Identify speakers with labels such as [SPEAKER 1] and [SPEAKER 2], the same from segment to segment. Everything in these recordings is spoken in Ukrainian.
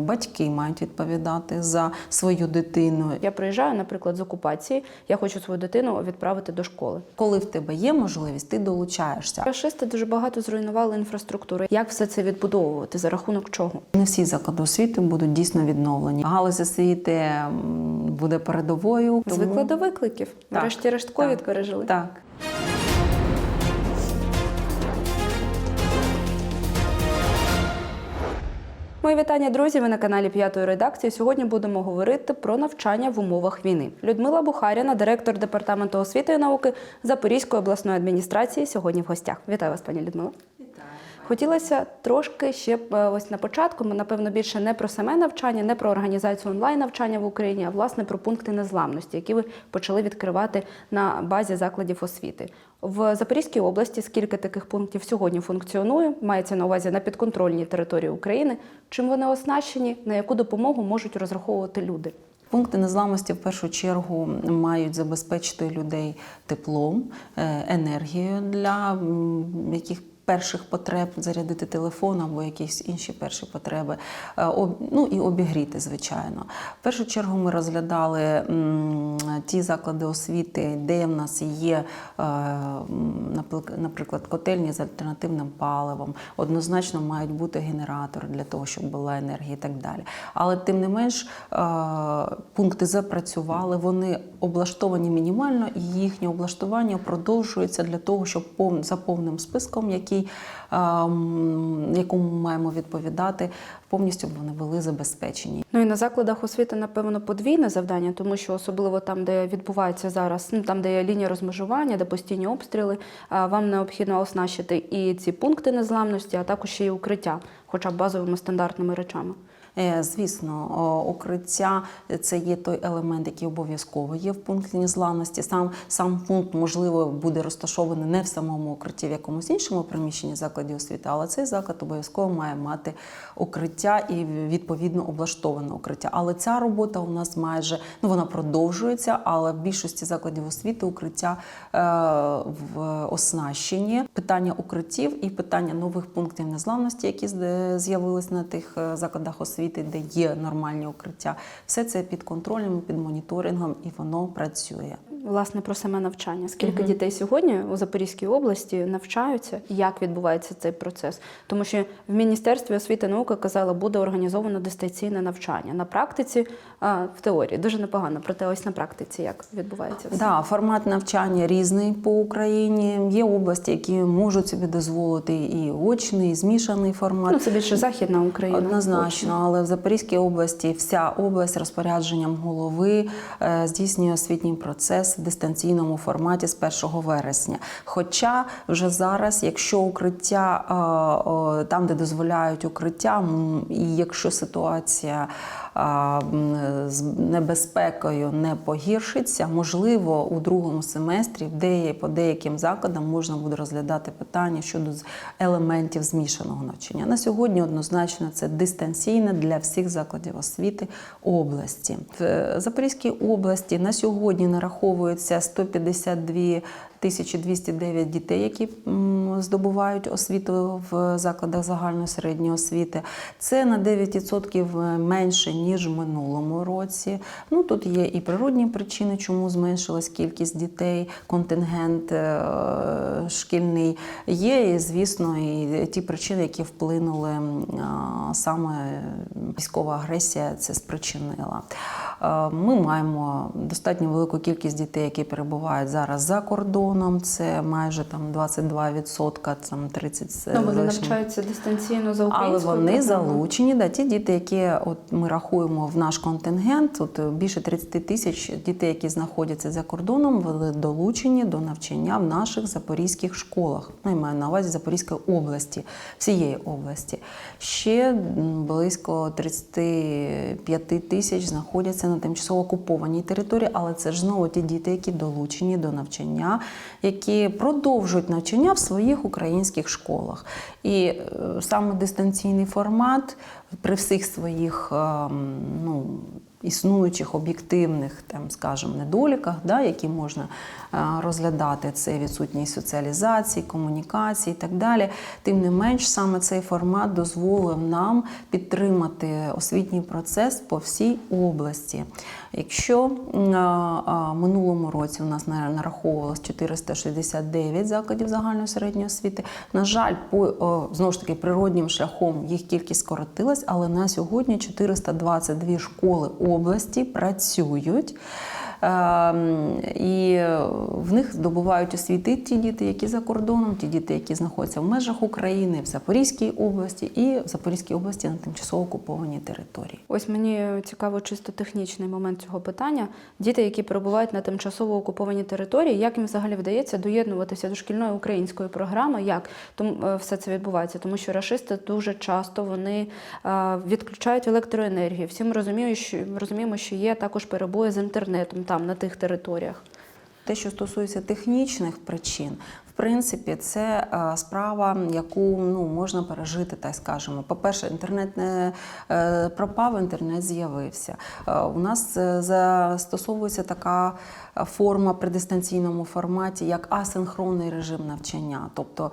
[SPEAKER 1] Батьки мають відповідати за свою дитину.
[SPEAKER 2] Я приїжджаю, наприклад, з окупації. Я хочу свою дитину відправити до школи.
[SPEAKER 1] Коли в тебе є можливість, ти долучаєшся.
[SPEAKER 2] Рашисти дуже багато зруйнували інфраструктури. Як все це відбудовувати? За рахунок чого?
[SPEAKER 1] Не всі заклади освіти будуть дійсно відновлені. Галузь освіти буде передовою.
[SPEAKER 2] Звикли до викликів. Врешті-решт ковід пережили.
[SPEAKER 1] Так.
[SPEAKER 2] Мої вітання, друзі. Ви на каналі П'ятої редакції. Сьогодні будемо говорити про навчання в умовах війни. Людмила Бухаріна, директор департаменту освіти і науки Запорізької обласної адміністрації. Сьогодні в гостях. Вітаю вас, пані Людмила. Хотілося трошки ще е, ось на початку, напевно, більше не про саме навчання, не про організацію онлайн навчання в Україні, а власне про пункти незламності, які ви почали відкривати на базі закладів освіти. В Запорізькій області скільки таких пунктів сьогодні функціонує, мається на увазі на підконтрольній території України. Чим вони оснащені, на яку допомогу можуть розраховувати люди?
[SPEAKER 1] Пункти незламності в першу чергу мають забезпечити людей теплом, е, енергією для яких перших потреб зарядити телефон або якісь інші перші потреби. Е, Ну і обігріти, звичайно. В першу чергу ми розглядали ті заклади освіти, де в нас є, е, наприклад, котельні з альтернативним паливом. Однозначно мають бути генератори для того, щоб була енергія і так далі. Але тим не менш е, пункти запрацювали, вони облаштовані мінімально, і їхнє облаштування продовжується для того, щоб за повним списком, який, е, якому ми маємо відповідати, повністю вони були забезпечені.
[SPEAKER 2] Ну і на закладах освіти, напевно, подвійне завдання, тому що особливо там, де відбувається зараз, ну там, де є лінія розмежування, де постійні обстріли, вам необхідно оснащити і ці пункти незламності, а також й укриття, хоча б базовими стандартними речами.
[SPEAKER 1] Е, Звісно, укриття це є той елемент, який обов'язково є в пункті незламності. Сам сам пункт, можливо, буде розташований не в самому укритті, в якомусь іншому приміщенні закладів освіти, але цей заклад обов'язково має мати укриття і відповідно облаштоване укриття. Але ця робота у нас майже ну вона продовжується, але в більшості закладів освіти укриття е, в оснащенні. Питання укриттів і питання нових пунктів незламності, які з'явились на тих е, закладах освіти, де є нормальні укриття. Все це під контролем, під моніторингом, і воно працює.
[SPEAKER 2] Власне, про саме навчання. Скільки дітей сьогодні у Запорізькій області навчаються, як відбувається цей процес? Тому що в Міністерстві освіти і науки казали, буде організовано дистанційне навчання. На практиці, а, в теорії дуже непогано. Проте ось на практиці як відбувається все?
[SPEAKER 1] Да, формат навчання різний по Україні. Є області, які можуть собі дозволити і очний, і змішаний формат.
[SPEAKER 2] Ну, це більше західна Україна.
[SPEAKER 1] Однозначно, але в Запорізькій області вся область розпорядженням голови е, здійснює освітній процес в дистанційному форматі з 1 вересня. Хоча вже зараз, якщо укриття е, там, де дозволяють укриття, і якщо ситуація е, з небезпекою не погіршиться, можливо, у другому семестрі по деяким закладам можна буде розглядати питання щодо елементів змішаного навчання. На сьогодні однозначно це дистанційне для всіх закладів освіти області. В Запорізькій області на сьогодні нараховується 152 1209 дітей, які здобувають освіту в закладах загальної середньої освіти. Це на 9% менше ніж в минулому році. Ну тут є і природні причини, чому зменшилась кількість дітей, контингент е, шкільний. Є, і, звісно, і ті причини, які вплинули саме військова агресія, це спричинила. Е, Ми маємо достатньо велику кількість дітей, які перебувають зараз за кордоном. Це майже там 22%, там 30 з
[SPEAKER 2] Ну, вони навчаються дистанційно за
[SPEAKER 1] Але вони залучені. Да, ті діти, які от ми рахуємо в наш контингент, от більше 30 тисяч дітей, які знаходяться за кордоном, вони долучені до навчання в наших запорізьких школах. Ну, я маю на увазі Запорізької області, всієї області. Ще близько 35 тисяч знаходяться на тимчасово окупованій території, але це ж знову ті діти, які долучені до навчання, які продовжують навчання в своїх українських школах. І е, саме дистанційний формат при всіх своїх ем, ну, існуючих об'єктивних, там, скажімо, недоліках, да, які можна е, розглядати, це відсутність соціалізації, комунікації і так далі. Тим не менш, саме цей формат дозволив нам підтримати освітній процес по всій області. Якщо минулому році у нас на- нараховувалось 469 закладів загальної середньої освіти, на жаль, по знову ж таки природнім шляхом їх кількість скоротилась, але на сьогодні 422 школи області працюють. Ем, І в них здобувають освіти ті діти, які за кордоном, ті діти, які знаходяться в межах України, в Запорізькій області і в Запорізькій області на тимчасово окупованій території.
[SPEAKER 2] Ось мені цікаво чисто технічний момент цього питання. Діти, які перебувають на тимчасово окупованій території, як їм взагалі вдається доєднуватися до шкільної української програми? Як тому е, все це відбувається? Тому що рашисти дуже часто вони е, відключають електроенергію. Всі ми розуміємо, що розуміємо, що є також перебої з інтернетом там на тих територіях.
[SPEAKER 1] Те, що стосується технічних причин, принципі, це е, справа, яку ну можна пережити, так скажемо. По-перше, інтернет не е, пропав, інтернет з'явився. Е, У нас застосовується така форма при дистанційному форматі, як асинхронний режим навчання, тобто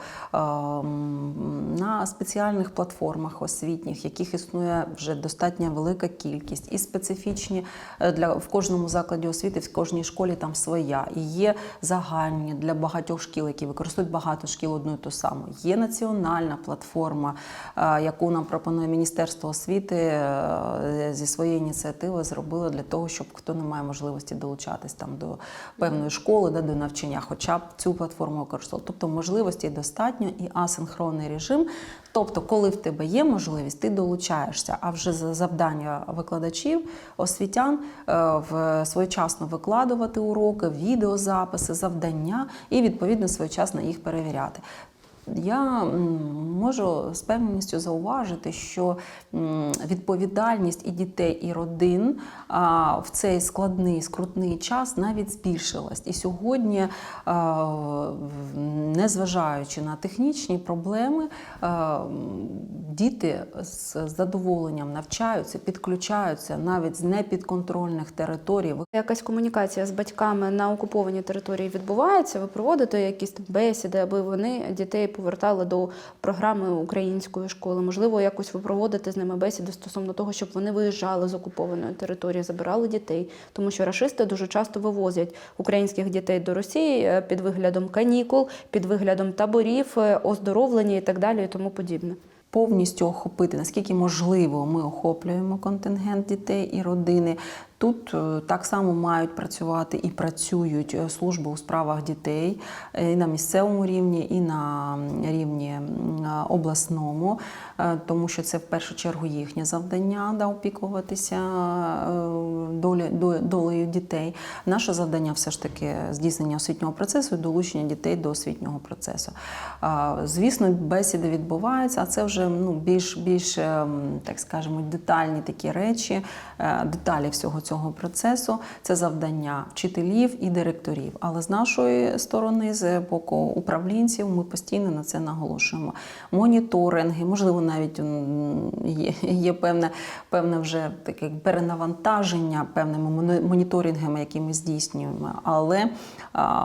[SPEAKER 1] на спеціальних платформах освітніх, яких існує вже достатньо велика кількість, і специфічні для в кожному закладі освіти, в кожній школі там своя. І є загальні для багатьох шкіл, які використовують багато шкіл одну і ту саму. Є національна платформа, е, яку нам пропонує Міністерство освіти е, зі своєї ініціативи зробило для того, щоб хто не має можливості долучатись там до певної школи, да, до навчання, хоча б цю платформу використовували. Тобто можливості достатньо і асинхронний режим. Тобто, коли в тебе є можливість, ти долучаєшся. А вже за завдання викладачів, освітян е, в своєчасно викладувати уроки, відеозаписи, завдання і відповідно своєчасно їх перевіряти. Я можу з певністю зауважити, що відповідальність і дітей, і родин в цей складний, скрутний час навіть збільшилась. І сьогодні, незважаючи на технічні проблеми, діти з задоволенням навчаються, підключаються навіть з непідконтрольних територій.
[SPEAKER 2] Якась комунікація з батьками на окупованій території відбувається. Ви проводите якісь бесіди, аби вони дітей повертали до програми української школи. Можливо, якось ви проводите з ними бесіди стосовно того, щоб вони виїжджали з окупованої території, забирали дітей, тому що рашисти дуже часто вивозять українських дітей до Росії е, під виглядом канікул, під виглядом таборів, е, оздоровлення і так далі, і тому подібне.
[SPEAKER 1] повністю охопити, наскільки можливо, ми охоплюємо контингент дітей і родини. Тут е, так само мають працювати і працюють е, служби у справах дітей е, і на місцевому рівні, і на рівні обласному, тому що це в першу чергу їхнє завдання да, опікуватися долі, долею дітей. Наше завдання все ж таки здійснення освітнього процесу і долучення дітей до освітнього процесу. Звісно, бесіди відбуваються, а це вже ну, більш, більш ем, так скажемо, детальні такі речі, деталі всього цього процесу. Це завдання вчителів і директорів. Але з нашої сторони, з боку управлінців, ми постійно на це наголошуємо. Моніторинги, можливо, навіть є, є певне, певне вже таке перенавантаження певними моніторингами, які ми здійснюємо. Але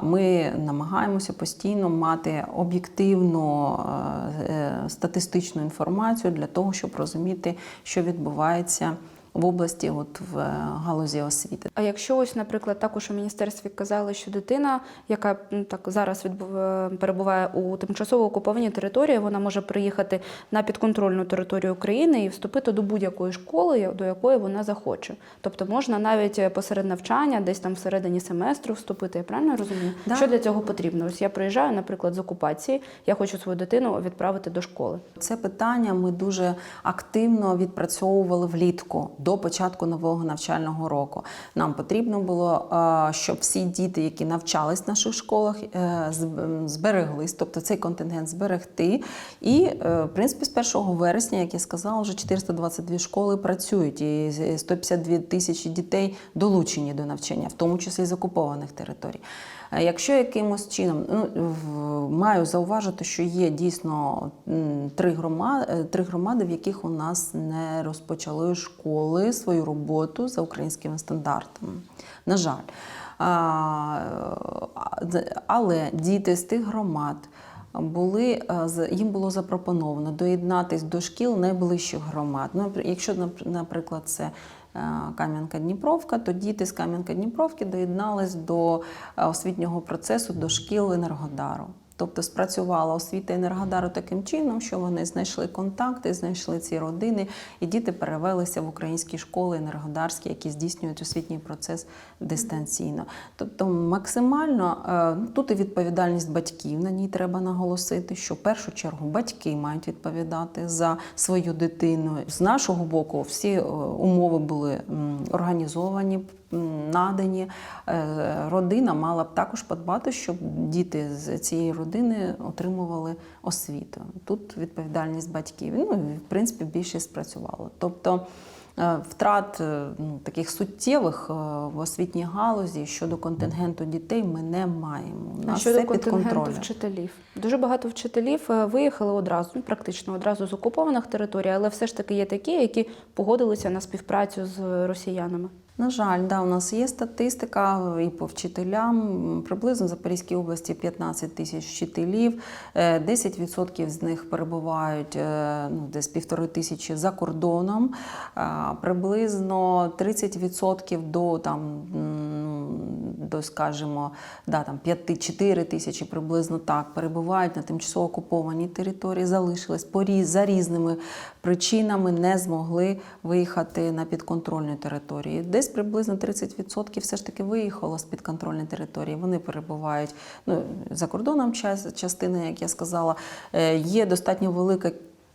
[SPEAKER 1] ми намагаємося постійно мати об'єктивну е, е, статистичну інформацію для того, щоб розуміти, що відбувається в області, от в е, галузі освіти.
[SPEAKER 2] А якщо ось, наприклад, також у міністерстві казали, що дитина, яка ну, так зараз відбув- е, перебуває у тимчасово окупованій території, вона може приїхати на підконтрольну територію України і вступити до будь-якої школи, до якої вона захоче. Тобто можна навіть е, посеред навчання, десь там всередині семестру вступити. Я правильно розумію?
[SPEAKER 1] Да.
[SPEAKER 2] Що для цього потрібно? Ось я приїжджаю, наприклад, з окупації, я хочу свою дитину відправити до школи.
[SPEAKER 1] Це питання ми дуже активно відпрацьовували влітку до початку нового навчального року. Нам потрібно було, е, щоб всі діти, які навчались в наших школах, е, збереглись, тобто цей контингент зберегти. І, е, в принципі, з 1 вересня, як я сказала, вже 422 школи працюють, і 152 тисячі дітей долучені до навчання, в тому числі з окупованих територій. Е, Якщо якимось чином ну, маю зауважити, що є дійсно три громади, три громади, в яких у нас не розпочали школи свою роботу за українськими стандартами. На жаль. Але діти з тих громад були е, їм було запропоновано доєднатись до шкіл найближчих громад. Ну, якщо, наприклад, це е, Кам'янка-Дніпровка, то діти з Кам'янка-Дніпровки доєднались до е, освітнього процесу до шкіл Енергодару. Тобто спрацювала освіта Енергодару таким чином, що вони знайшли контакти, знайшли ці родини, і діти перевелися в українські школи енергодарські, які здійснюють освітній процес дистанційно. Тобто, максимально е, тут і відповідальність батьків на ній треба наголосити, що в першу чергу батьки мають відповідати за свою дитину. З нашого боку, всі е, умови були організовані. Надані Е, родина мала б також подбати, щоб діти з цієї родини отримували освіту. Тут відповідальність батьків. Ну, в принципі, більше спрацювало. Тобто е, втрат е, ну, таких суттєвих в освітній галузі щодо контингенту дітей ми не маємо. У
[SPEAKER 2] А
[SPEAKER 1] нас
[SPEAKER 2] щодо
[SPEAKER 1] все під
[SPEAKER 2] контингенту
[SPEAKER 1] контролем.
[SPEAKER 2] вчителів. Дуже багато вчителів виїхали одразу, ну, практично одразу з окупованих територій, але все ж таки є такі, які погодилися на співпрацю з росіянами.
[SPEAKER 1] На жаль, да, у нас є статистика і по вчителям. Приблизно в Запорізькій області 15 тисяч вчителів, Е, 10% з них перебувають е, ну, десь півтори тисячі за кордоном. Приблизно 30% до там. До, скажімо, да, там 5-4 тисячі приблизно так перебувають на тимчасово окупованій території, залишились по різ- за різними причинами, не змогли виїхати на підконтрольну територію. Десь приблизно 30% все ж таки виїхало з підконтрольної території. Вони перебувають ну, за кордоном час, частина, як я сказала. Е, Є достатньо велика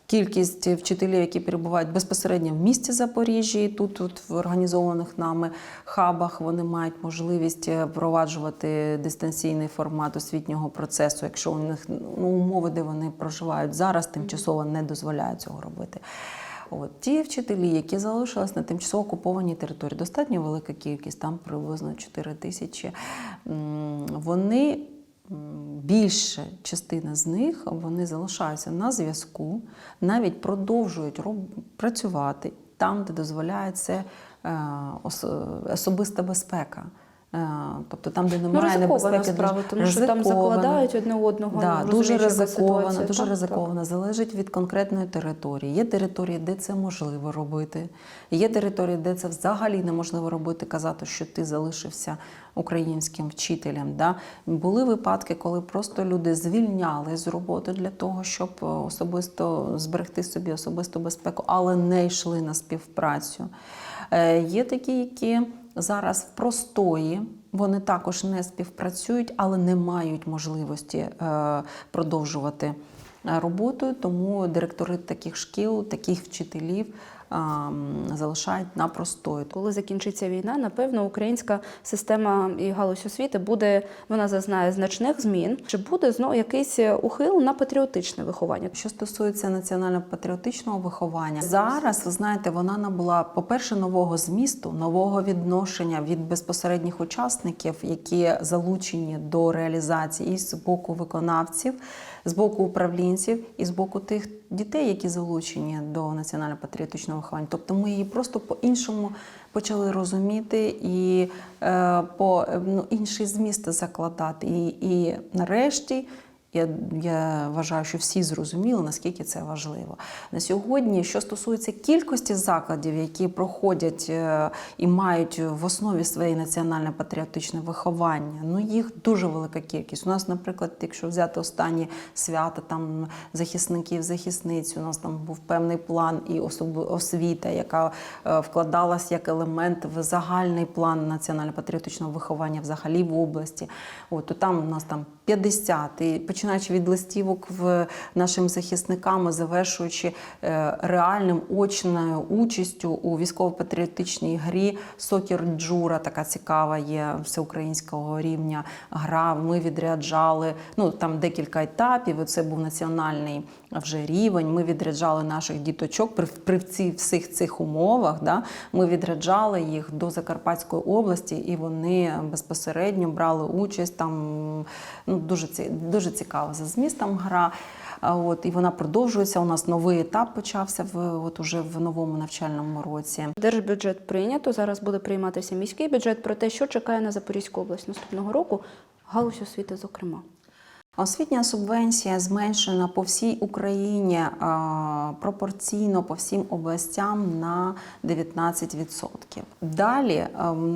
[SPEAKER 1] Кількість вчителів, які перебувають безпосередньо в місті Запоріжжі, тут, тут в організованих нами хабах, вони мають можливість е, впроваджувати дистанційний формат освітнього процесу, якщо у них ну, умови, де вони проживають зараз, тимчасово не дозволяють цього робити. От ті вчителі, які залишились на тимчасово окупованій території, достатньо велика кількість, там приблизно 4 тисячі. Вони більша частина з них вони залишаються на зв'язку, навіть продовжують працювати там, де дозволяє це е, особиста безпека. Е, Тобто там, де
[SPEAKER 2] Ну,
[SPEAKER 1] немає
[SPEAKER 2] ризикована
[SPEAKER 1] небезпеки,
[SPEAKER 2] справа, тому що там закладають одне одного.
[SPEAKER 1] Да,
[SPEAKER 2] ну,
[SPEAKER 1] дуже ризиковано, дуже ризиковано. Залежить від конкретної території. Є території, де це можливо робити. Є території, де це взагалі неможливо робити, казати, що ти залишився українським вчителем. Да? Були випадки, коли просто люди звільняли з роботи для того, щоб е, особисто зберегти собі особисту безпеку, але не йшли на співпрацю. Е, Є такі, які зараз в простої. Вони також не співпрацюють, але не мають можливості е, продовжувати е, роботу. Тому директори таких шкіл, таких вчителів залишають на простої.
[SPEAKER 2] Коли закінчиться війна, напевно, українська система і галузь освіти буде, вона зазнає значних змін. Чи буде знову якийсь ухил на патріотичне виховання?
[SPEAKER 1] Що стосується національно-патріотичного виховання, зараз ви знаєте, вона набула, по-перше, нового змісту, нового відношення від безпосередніх учасників, які залучені до реалізації і з боку виконавців, з боку управлінців і з боку тих дітей, які залучені до національно-патріотичного виховання. Тобто ми її просто по-іншому почали розуміти і е, по ну, інший зміст закладати. І, і нарешті. Я, я вважаю, що всі зрозуміли, наскільки це важливо. На сьогодні, що стосується кількості закладів, які проходять е, і мають в основі своє національне патріотичне виховання, ну їх дуже велика кількість. У нас, наприклад, якщо взяти останні свята там захисників, захисниць, у нас там був певний план і освіта, яка е, вкладалась як елемент в загальний план національно-патріотичного виховання взагалі в області. От то там у нас там 50, і починаючи від листівок в нашим захисникам, завершуючи е, реальним очною участю у військово-патріотичній грі Сокір Джура, така цікава є всеукраїнського рівня гра. Ми відряджали ну там декілька етапів. Це був національний вже рівень. Ми відряджали наших діточок при, при всіх цих умовах. Да, ми відряджали їх до Закарпатської області, і вони безпосередньо брали участь там. Ну дуже дуже цікава за змістом гра. От і вона продовжується. У нас новий етап почався в от уже в новому навчальному році.
[SPEAKER 2] Держбюджет прийнято. Зараз буде прийматися міський бюджет про те, що чекає на Запорізьку область наступного року. Галузь освіти, зокрема.
[SPEAKER 1] Освітня субвенція зменшена по всій Україні пропорційно по всім областям на 19%. Далі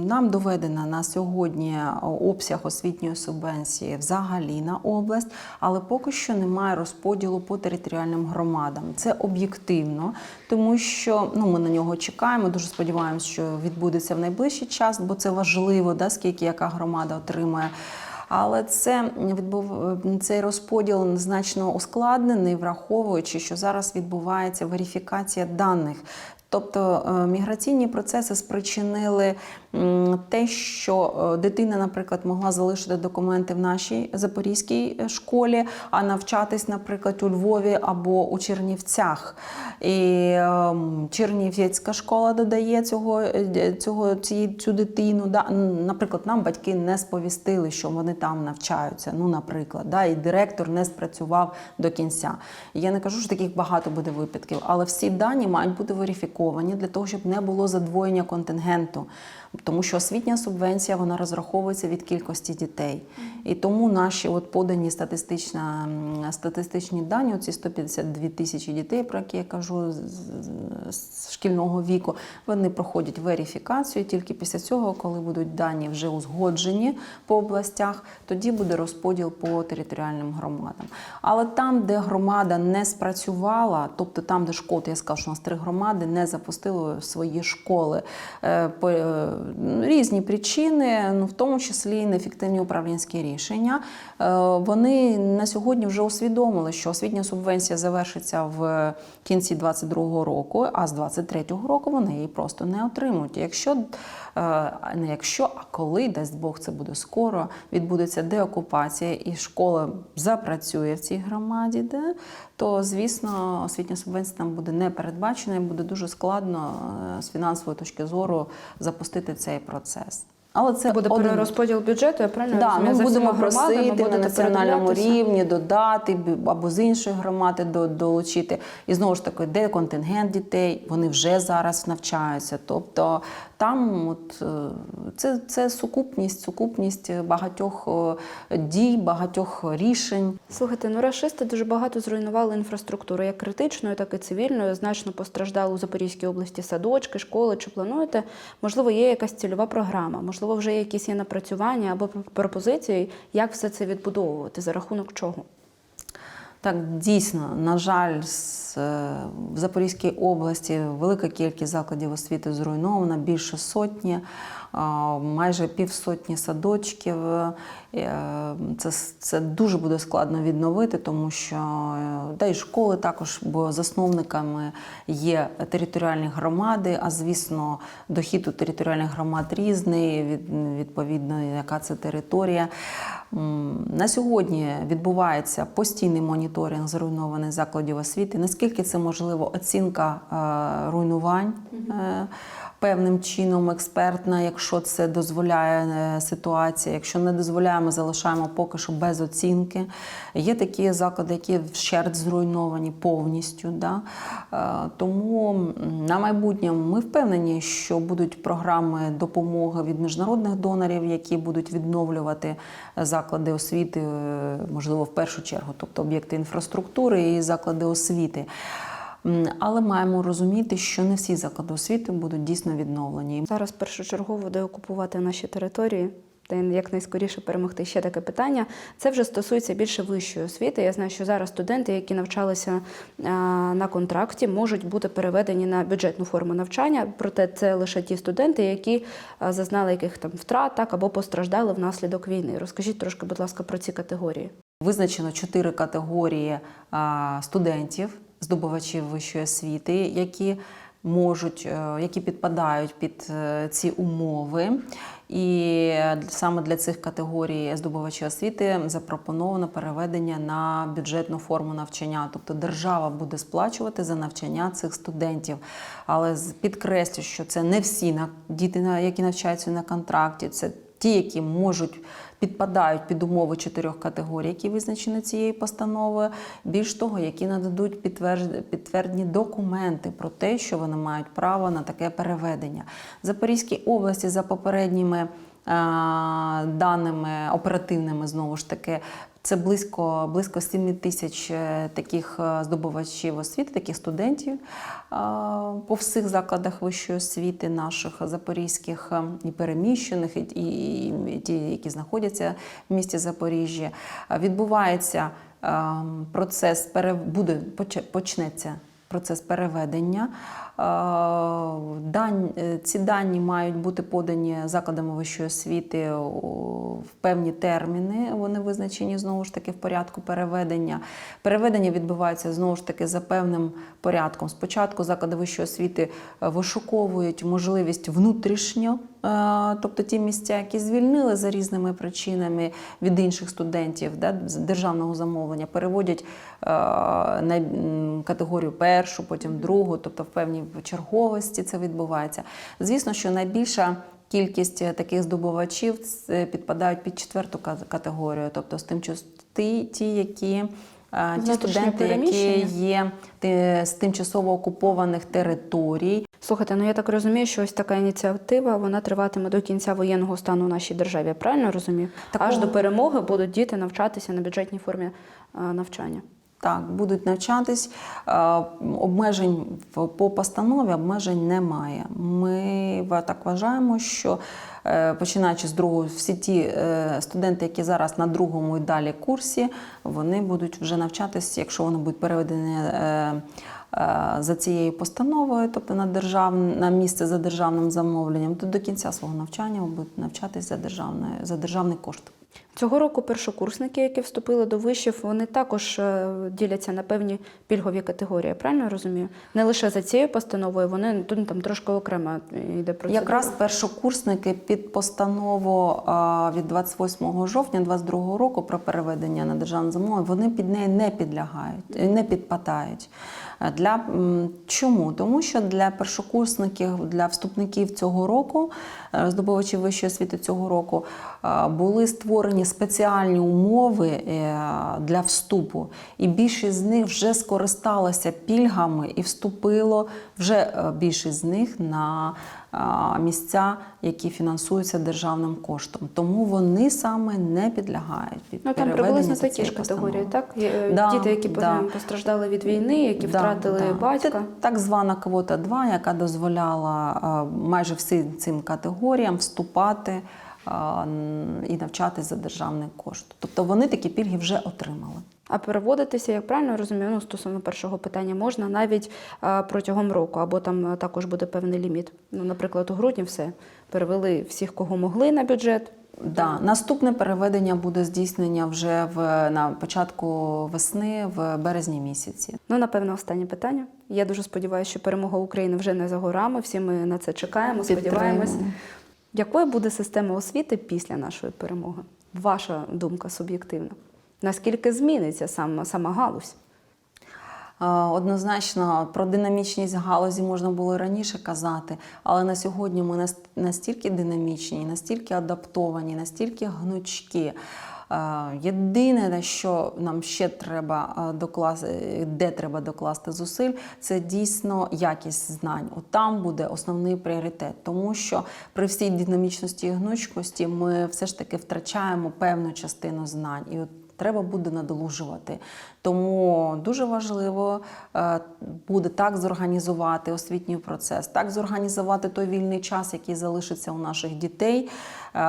[SPEAKER 1] нам доведено на сьогодні обсяг освітньої субвенції взагалі на область, але поки що немає розподілу по територіальним громадам. Це об'єктивно, тому що ну, ми на нього чекаємо. Дуже сподіваємося, що відбудеться в найближчий час, бо це важливо, да, скільки яка громада отримає. Але це відбув цей розподіл значно ускладнений, враховуючи, що зараз відбувається верифікація даних. Тобто е, міграційні процеси спричинили те, що е, дитина, наприклад, могла залишити документи в нашій запорізькій е, школі, а навчатись, наприклад, у Львові або у Чернівцях. І ем, Чернівецька школа додає цього, цього ці, цю дитину. Да? Наприклад, нам батьки не сповістили, що вони там навчаються. Ну, наприклад, да? і директор не спрацював до кінця. Я не кажу, що таких багато буде випадків, але всі дані мають бути верифіковані для того, щоб не було задвоєння контингенту. Тому що освітня субвенція вона розраховується від кількості дітей. І тому наші от подані статистична, статистичні дані, оці 152 тисячі дітей, про які я кажу, з- шкільного віку, вони проходять верифікацію. Тільки після цього, коли будуть дані вже узгоджені по областях, тоді буде розподіл по територіальним громадам. Але там, де громада не спрацювала, тобто там, де школи, я сказав, що у нас три громади не запустили свої школи е, е, різні причини, ну в тому числі і неефективні управлінські рішення. Е, Вони на сьогодні вже усвідомили, що освітня субвенція завершиться в кінці 2022 року, а з 2023 року вони її просто не отримують. Якщо е, не якщо, а коли дасть Бог, це буде скоро, відбудеться деокупація і школа запрацює в цій громаді, де, то звісно освітня субвенція там буде не передбачена і буде дуже складно е, з фінансової точки зору запустити цей процес. Але це
[SPEAKER 2] Буде
[SPEAKER 1] один-
[SPEAKER 2] перерозподіл бюджету, я правильно
[SPEAKER 1] Да,
[SPEAKER 2] розумію?
[SPEAKER 1] ми
[SPEAKER 2] За
[SPEAKER 1] будемо просити на національному рівні додати або з іншої громади до- долучити. І знову ж таки, де контингент дітей, вони вже зараз навчаються. Тобто там от, е, це, це сукупність, сукупність багатьох е, дій, багатьох рішень.
[SPEAKER 2] Слухайте, ну рашисти дуже багато зруйнували інфраструктуру, як критичною, так і цивільною. Значно постраждали у Запорізькій області садочки, школи. Чи плануєте? Можливо, є якась цільова програма, можливо, вже якісь є напрацювання або пропозиції, як все це відбудовувати, за рахунок чого?
[SPEAKER 1] Так, дійсно, на жаль, е, в Запорізькій області велика кількість закладів освіти зруйнована, більше сотні, майже півсотні садочків. Е, Це, це дуже буде складно відновити, тому що е, да, і школи також, бо засновниками є територіальні громади, а звісно, дохід у територіальних громад різний, від, відповідно, яка це територія. На сьогодні відбувається постійний моніторинг зруйнованих закладів освіти. Наскільки це можливо, оцінка е, руйнувань е, певним чином експертна, якщо це дозволяє е, ситуація. Якщо не дозволяє, ми залишаємо поки що без оцінки. Є такі заклади, які вщерть зруйновані повністю. Да? Е, Тому на майбутнє ми впевнені, що будуть програми допомоги від міжнародних донорів, які будуть відновлювати заклади освіти, е, можливо, в першу чергу, тобто об'єкти інфраструктури і заклади освіти. Але маємо розуміти, що не всі заклади освіти будуть дійсно відновлені.
[SPEAKER 2] Зараз першочергово деокупувати наші території. та якнайскоріше перемогти. Ще таке питання. Це вже стосується більше вищої освіти. Я знаю, що зараз студенти, які навчалися на контракті, можуть бути переведені на бюджетну форму навчання. Проте це лише ті студенти, які зазнали яких там втрат так, або постраждали внаслідок війни. Розкажіть трошки, будь ласка, про ці категорії.
[SPEAKER 1] Визначено чотири категорії студентів, здобувачів вищої освіти, які можуть, е, які підпадають під е, ці умови. І саме для цих категорій здобувачів освіти запропоновано переведення на бюджетну форму навчання. Тобто держава буде сплачувати за навчання цих студентів. Але підкреслю, що це не всі діти, які навчаються на контракті, це ті, які можуть підпадають під умови чотирьох категорій, які визначені цією постановою. Більш того, які нададуть підтвердні документи про те, що вони мають право на таке переведення. Запорізькій області за попередніми даними оперативними, знову ж таки, це близько, близько 7 тисяч е, таких е, здобувачів освіти, таких студентів по всіх закладах вищої освіти наших запорізьких е, і переміщених, і, і, і ті, які знаходяться в місті Запоріжжя. Відбувається е, процес буде почнеться процес переведення. Е, е, ці дані мають бути подані закладами вищої освіти в певні терміни. Вони визначені знову ж таки в порядку переведення. Переведення відбувається знову ж таки за певним порядком. Спочатку заклади вищої освіти е, вишуковують можливість внутрішньо, тобто ті місця, які звільнили за різними причинами від інших студентів да, з державного замовлення, переводять е, на категорію першу, потім другу, тобто в певній черговості це відбувається. Звісно, що найбільша кількість е, таких здобувачів підпадають під четверту ка- категорію, тобто з тим, що ті, ті, які е, ті студенти, які є з тимчасово окупованих територій,
[SPEAKER 2] Слухайте, ну я так розумію, що ось така ініціатива вона триватиме до кінця воєнного стану в нашій державі. Я правильно розумію?
[SPEAKER 1] Такого-
[SPEAKER 2] Аж до перемоги будуть діти навчатися на бюджетній формі е, навчання.
[SPEAKER 1] Так, будуть навчатись. Е, Обмежень по постанові обмежень немає. Ми так вважаємо, що е, починаючи з другого, всі ті е, студенти, які зараз на другому і далі курсі, вони будуть вже навчатись, якщо вони будуть переведені. За цією постановою, тобто на держав... на місце за державним замовленням, то до кінця свого навчання будуть навчатись за державне за державний кошт.
[SPEAKER 2] Цього року першокурсники, які вступили до вишів, вони також е, діляться на певні пільгові категорії. Я правильно розумію? Не лише за цією постановою, вони тут там трошки окремо йде процедура.
[SPEAKER 1] Якраз першокурсники під постанову від 28 жовтня 2022 року про переведення на державне замовлення, вони під неї не підлягають, не підпадають. Е, Для чому? Тому що для першокурсників, для вступників цього року, е, здобувачів вищої освіти цього року, е, були створені спеціальні умови е, для вступу, і більшість з них вже скористалися пільгами і вступило вже е, більшість з них на місця, які фінансуються державним коштом. Тому вони саме не підлягають під
[SPEAKER 2] Ну там приблизно такі ж категорії, так? Е,
[SPEAKER 1] Да,
[SPEAKER 2] Діти, які
[SPEAKER 1] да.
[SPEAKER 2] постраждали від війни, які
[SPEAKER 1] Да,
[SPEAKER 2] втратили
[SPEAKER 1] да.
[SPEAKER 2] батька.
[SPEAKER 1] Це так звана квота 2, яка дозволяла майже всім цим категоріям вступати і навчатись за державний кошт. Тобто вони такі пільги вже отримали.
[SPEAKER 2] А переводитися, як правильно розумію, ну стосовно першого питання, можна навіть а, протягом року, або там також буде певний ліміт. Ну, наприклад, у грудні все перевели всіх, кого могли на бюджет.
[SPEAKER 1] Да. Наступне переведення буде здійснення вже в на початку весни, в березні місяці.
[SPEAKER 2] Ну, напевно, останнє питання. Я дуже сподіваюся, що перемога України вже не за горами. Всі ми на це чекаємо, сподіваємось. Якою буде система освіти після нашої перемоги? Ваша думка суб'єктивна? Наскільки зміниться сама, сама галузь?
[SPEAKER 1] Е, Однозначно про динамічність галузі можна було і раніше казати, але на сьогодні ми настільки динамічні, настільки адаптовані, настільки гнучкі. Е, Єдине, на що нам ще треба е, докласти, де треба докласти зусиль, це дійсно якість знань. От там буде основний пріоритет, тому що при всій динамічності і гнучкості ми все ж таки втрачаємо певну частину знань. І от треба буде надолужувати. Тому дуже важливо е, буде так зорганізувати освітній процес, так зорганізувати той вільний час, який залишиться у наших дітей, е,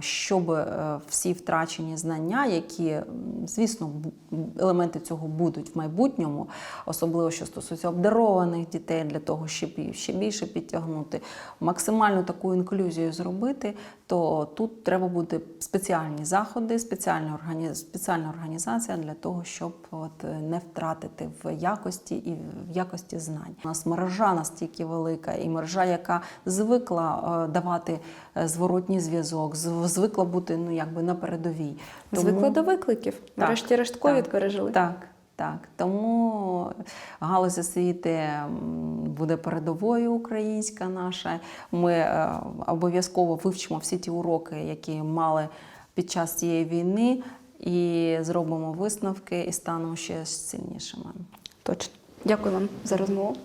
[SPEAKER 1] щоб е, всі втрачені знання, які, звісно, елементи цього будуть в майбутньому, особливо що стосується обдарованих дітей, для того, щоб ще більше підтягнути, максимальну таку інклюзію зробити, то тут треба буде спеціальні заходи, спеціальна організація для того, щоб от е, не втратити в якості і в якості знань. У нас мережа настільки велика, і мережа, яка звикла е, давати е, зворотній зв'язок, звикла бути ну якби на передовій.
[SPEAKER 2] Звикли до викликів. Врешті-решт ковід пережили.
[SPEAKER 1] Так, так. Тому галузь освіти буде передовою українська наша. Ми обов'язково вивчимо всі ті уроки, які мали під час цієї війни, і зробимо висновки і станемо ще сильнішими.
[SPEAKER 2] Точно. Дякую вам за розмову.